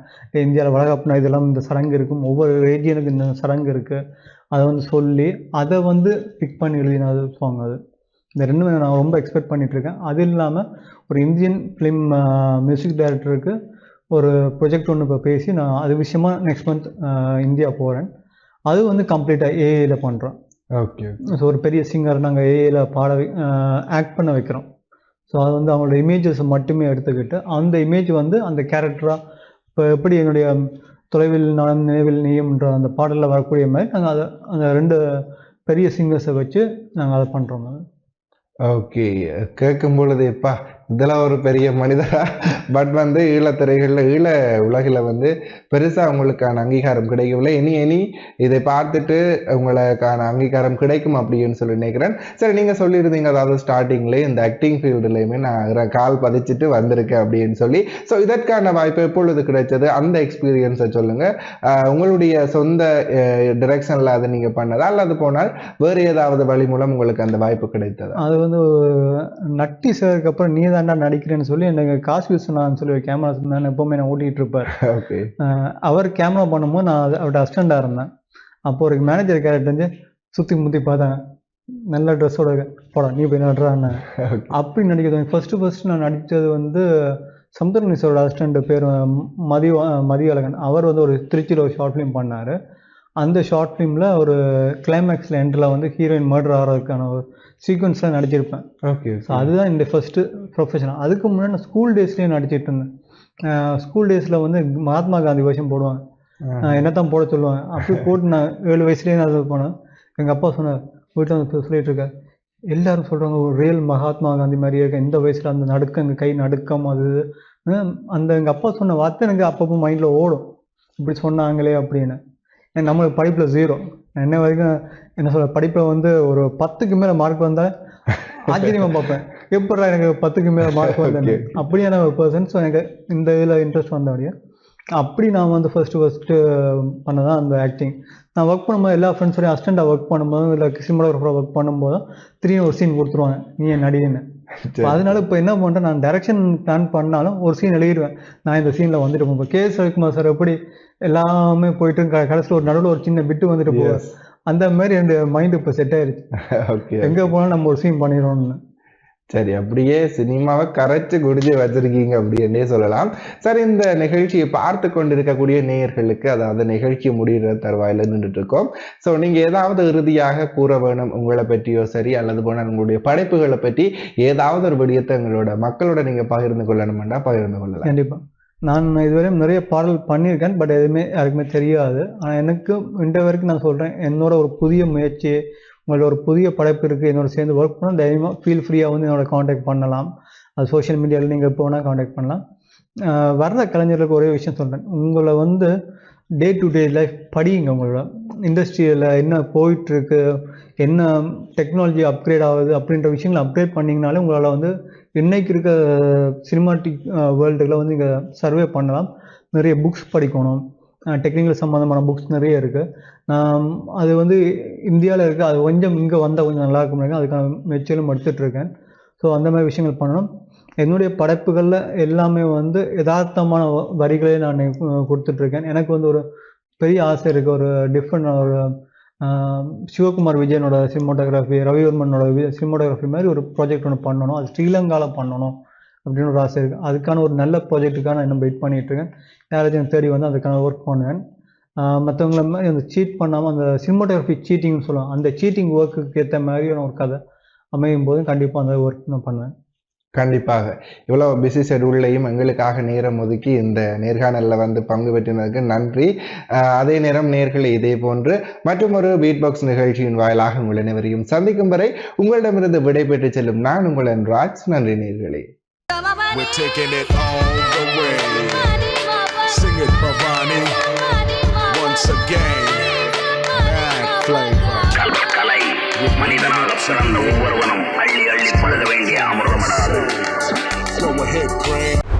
இந்தியாவில் வளகாப்புனா இதெல்லாம் இந்த சடங்கு இருக்கும். ஒவ்வொரு ரேடியனுக்கு இந்த சடங்கு இருக்குது அதை வந்து சொல்லி அதை வந்து பிக் பண்ணி எழுதினது சாங் அது. இந்த ரெண்டுமே நான் ரொம்ப எக்ஸ்பெக்ட் பண்ணிட்டு இருக்கேன். அது இல்லாமல் ஒரு இந்தியன் ஃபிலிம் மியூசிக் டைரக்டருக்கு ஒரு ப்ரொஜெக்ட் ஒன்று இப்போ பேசி நான் அது விஷயமா நெக்ஸ்ட் மந்த் இந்தியா போகிறேன் அது வந்து கம்ப்ளீட்டாக ஏஏல பண்ணுறோம் ஓகே ஸோ ஒரு பெரிய சிங்கர் நாங்கள் ஏஐயில் பாட ஆக்ட் பண்ண வைக்கிறோம். ஸோ அது வந்து அவங்களோட இமேஜஸை மட்டுமே எடுத்துக்கிட்டு அந்த இமேஜ் வந்து அந்த கேரக்டராக இப்போ எப்படி என்னுடைய தொலைவில் நான் நினைவில் நீயம்ன்ற அந்த பாடலில் வரக்கூடிய மாதிரி நாங்கள் அதை அந்த ரெண்டு பெரிய சிங்கர்ஸை வச்சு நாங்கள் அதை பண்ணுறோம் ஓகே கேட்கும் பொழுது எப்பா இதெல்லாம் ஒரு பெரிய மனிதரா? பட் வந்து ஈழத்திரைகளில் ஈழ உலகில் வந்து பெருசாக உங்களுக்கான அங்கீகாரம் கிடைக்கவில்லை. இனி இனி இதை பார்த்துட்டு உங்களுக்கான அங்கீகாரம் கிடைக்கும் அப்படின்னு சொல்லி நினைக்கிறேன். சரி நீங்கள் சொல்லியிருந்தீங்க அதாவது ஸ்டார்டிங்லேயே இந்த ஆக்டிங் ஃபீல்டுலேயுமே நான் கால் பதிச்சுட்டு வந்திருக்கேன் அப்படின்னு சொல்லி. ஸோ இதற்கான வாய்ப்பு எப்பொழுது கிடைச்சது? அந்த எக்ஸ்பீரியன்ஸை சொல்லுங்கள் உங்களுடைய சொந்த டிரெக்ஷனில் அதை நீங்கள் பண்ணதா? அல்லது போனால் வேறு ஏதாவது வழி மூலம் உங்களுக்கு அந்த வாய்ப்பு கிடைத்ததா? அது வந்து நட்டி சேர்க்கு அப்புறம் நீ தாண்டா நடிக்கிறேன்னு சொல்லி எனக்கு காசு விஸ்வநாதன் சொல்லி ஒரு கேமரா நான் எப்போவுமே நான் ஓட்டிகிட்டு இருப்பார். ஓகே. அவர் கேமரா பண்ணும்போது நான் அவர்கிட்ட அசிஸ்டண்டாக இருந்தேன். அப்போ ஒரு மேனேஜர் கேரக்டர் வந்து சுற்றி முற்றி பார்த்தேன். நல்ல ட்ரெஸ்ஸோட போடா நீ போய் நடுறான்னு அப்படி நடிக்கிறது ஃபர்ஸ்ட் ஃபர்ஸ்ட் நான் நடித்தது வந்து சமுத்திரநீசரோட அசிஸ்டண்ட் பேர் மதிய மதியழகன். அவர் வந்து ஒரு திருச்சியில் ஒரு ஷார்ட் ஃபிலிம் பண்ணார். அந்த ஷார்ட் ஃபிலிமில் ஒரு கிளைமேக்ஸில் எண்டில் வந்து ஹீரோயின் மர்டர் ஆகிறதுக்கான ஒரு சீக்வன்ஸில் நடிச்சிருப்பேன். ஓகே ஸோ அதுதான் இந்த ஃபஸ்ட்டு ப்ரொஃபஷனல் அதுக்கு முன்னாடி நான் ஸ்கூல் டேஸ்லேயே நடிச்சிட்டு இருந்தேன். ஸ்கூல் டேஸில் வந்து மகாத்மா காந்தி வேஷம் போடுவாங்க. என்னத்தான் போட சொல்லுவாங்க. அப்படி போட்டு நான் ஏழு வயசுலேயே நான் அது போனேன். எங்கள் அப்பா சொன்னார் வீட்டில் வந்து சொல்லிட்டு இருக்க எல்லாரும் சொல்கிறாங்க ஒரு ரியல் மகாத்மா காந்தி மாதிரியே இருக்க இந்த வயசில் அந்த நடுக்கம் எங்கள் கை நடுக்கம் அது அந்த எங்கள் அப்பா சொன்ன வார்த்தை எனக்கு அப்பப்போ மைண்டில் ஓடும். இப்படி சொன்னாங்களே அப்படின்னு. நம்மளுக்கு படிப்பில் ஜீரோ என்ன வரைக்கும் என்ன சொல்ற படிப்பில் வந்து ஒரு பத்துக்கு மேலே மார்க் வந்தால் ஆச்சரியமா பார்ப்பேன். எப்படா எனக்கு பத்துக்கு மேலே மார்க் வந்தேன்னு. அப்படியான ஒரு பர்சன் ஸோ எனக்கு இந்த இதில் இன்ட்ரெஸ்ட் வந்தபடியா அப்படி நான் வந்து ஃபர்ஸ்ட் ஃபர்ஸ்ட்டு பண்ணதான் அந்த ஆக்டிங் நான் ஒர்க் பண்ணும்போது எல்லா ஃப்ரெண்ட்ஸோடய அசிஸ்டண்டாக ஒர்க் பண்ணும்போதும் இல்லை சினிமாட்டோகிராஃபராக ஒர்க் பண்ணும்போதும் திடீர்னு ஒரு சீன் கொடுத்துருவாங்க. நீ என் நடிகன்னு அதனால இப்போ என்ன பண்ணுறேன் நான் டைரக்ஷன் பிளான் பண்ணாலும் ஒரு சீன் எழுதிடுவேன். நான் இந்த சீனில் வந்துட்டு போவேன். கே எஸ் ரவிக்குமார் சார் எப்படி எல்லாமே போயிட்டு க- கடைசியில் ஒரு நடுவில் ஒரு சின்ன பிட்டு வந்துட்டு போவார். அந்த மாதிரி என் மைண்டு இப்போ செட் ஆயிருச்சு. எங்கே போனாலும் நம்ம ஒரு சீன் பண்ணிடுறோம்னு சரி அப்படியே சினிமாவை கரைச்சு குடிச்சு வச்சிருக்கீங்க அப்படின்னே சொல்லலாம். சரி இந்த நிகழ்ச்சியை பார்த்து கொண்டிருக்கக்கூடிய நேயர்களுக்கு அதாவது நிகழ்ச்சி முடிகிற தருவாயில நின்றுட்டு இருக்கோம். ஸோ நீங்க ஏதாவது இறுதியாக கூற வேணும் உங்களை பற்றியோ சரி அல்லது போனால் உங்களுடைய படைப்புகளை பற்றி ஏதாவது ஒரு விடயத்தை எங்களோட மக்களோட நீங்க பகிர்ந்து கொள்ளணும்னா பகிர்ந்து கொள்ளலாம். கண்டிப்பா. நான் இதுவரையும் நிறைய பாடல் பண்ணியிருக்கேன் பட் எதுவுமே யாருக்குமே தெரியாது. ஆனால் எனக்கு இன்ற வரைக்கும் நான் சொல்கிறேன் என்னோட ஒரு புதிய முயற்சி உங்களோட ஒரு புதிய படைப்பு இருக்குது என்னோட சேர்ந்து ஒர்க் பண்ணால் தைரியமாக ஃபீல் ஃப்ரீயாக வந்து என்னோட காண்டாக்ட் பண்ணலாம். அது சோஷியல் மீடியாவில் நீங்கள் எப்போ வேணால் காண்டாக்ட் பண்ணலாம். வர்ற கலைஞர்களுக்கு ஒரே விஷயம் சொல்கிறேன் உங்களை வந்து டே டு டே லைஃப் படியுங்க உங்களோட. இண்டஸ்ட்ரியில் என்ன போயிட்டுருக்கு என்ன டெக்னாலஜி அப்கிரேட் ஆகுது அப்படின்ற விஷயங்களை அப்கிரேட் பண்ணிங்கனாலே உங்களால் வந்து இன்னைக்கு இருக்க சினிமாட்டிக் வேர்ல்டுகளை வந்து இங்கே சர்வே பண்ணலாம். நிறைய புக்ஸ் படிக்கணும். டெக்னிக்கல் சம்மந்தமான புக்ஸ் நிறைய இருக்குது நான் அது வந்து இந்தியாவில் இருக்குது அது கொஞ்சம் இங்கே வந்தால் கொஞ்சம் நல்லா இருக்கும் அதுக்கான முயற்சிகளும் எடுத்துகிட்ருக்கேன் ஸோ அந்த மாதிரி விஷயங்கள் பண்ணணும். என்னுடைய படைப்புகளில் எல்லாமே வந்து யதார்த்தமான வரிகளே நான் கொடுத்துட்ருக்கேன் எனக்கு வந்து ஒரு பெரிய ஆசை இருக்குது ஒரு டிஃப்ரெண்ட் ஒரு சிவகுமார் விஜயனோட சினிமோட்டோகிராஃபி ரவிவர்மனோட சினிமோட்டோகிராஃபி மாதிரி ஒரு ப்ராஜெக்ட் ஒன்று பண்ணணும். அது ஸ்ரீலங்காவில் பண்ணணும். அப்படின்னு ஒரு ஆசை இருக்குது அதுக்கான ஒரு நல்ல ப்ராஜெக்ட்டுக்காக நான் இன்னும் வெயிட் பண்ணிகிட்ருக்கேன் இருக்கேன். யாராச்சும் தேடி வந்து அதுக்கான ஒர்க் பண்ணுவேன். மற்றவங்கள மாதிரி அந்த சீட் பண்ணாமல் அந்த சினிமோட்டோகிராஃபி சீட்டிங்னு சொல்லுவாங்க. அந்த சீட்டிங் ஒர்க்குக்கு ஏற்ற மாதிரியான ஒரு கதை அமையும் போதும் கண்டிப்பாக அந்த ஒர்க் நான் பண்ணுவேன். கண்டிப்பாக. இவ்வளோ பிஸி ஷெடியூல்லையும் எங்களுக்காக நேரம் ஒதுக்கி இந்த நேர்காணலில் வந்து பங்கு பெற்றினதுக்கு நன்றி. அதே நேரம் நேர்களை இதே போன்று மற்றும் ஒரு பீட் பாக்ஸ் நிகழ்ச்சியின் வாயிலாக உங்கள் அனைவரையும் சந்திக்கும் வரை உங்களிடமிருந்து விடைபெற்று செல்லும் நான் உங்கள் ராஜ் நன்றி நேர்களே. We're taking it all the way. Sing it, Bhavani. Once again. Bad flavor. Go ahead, Greg.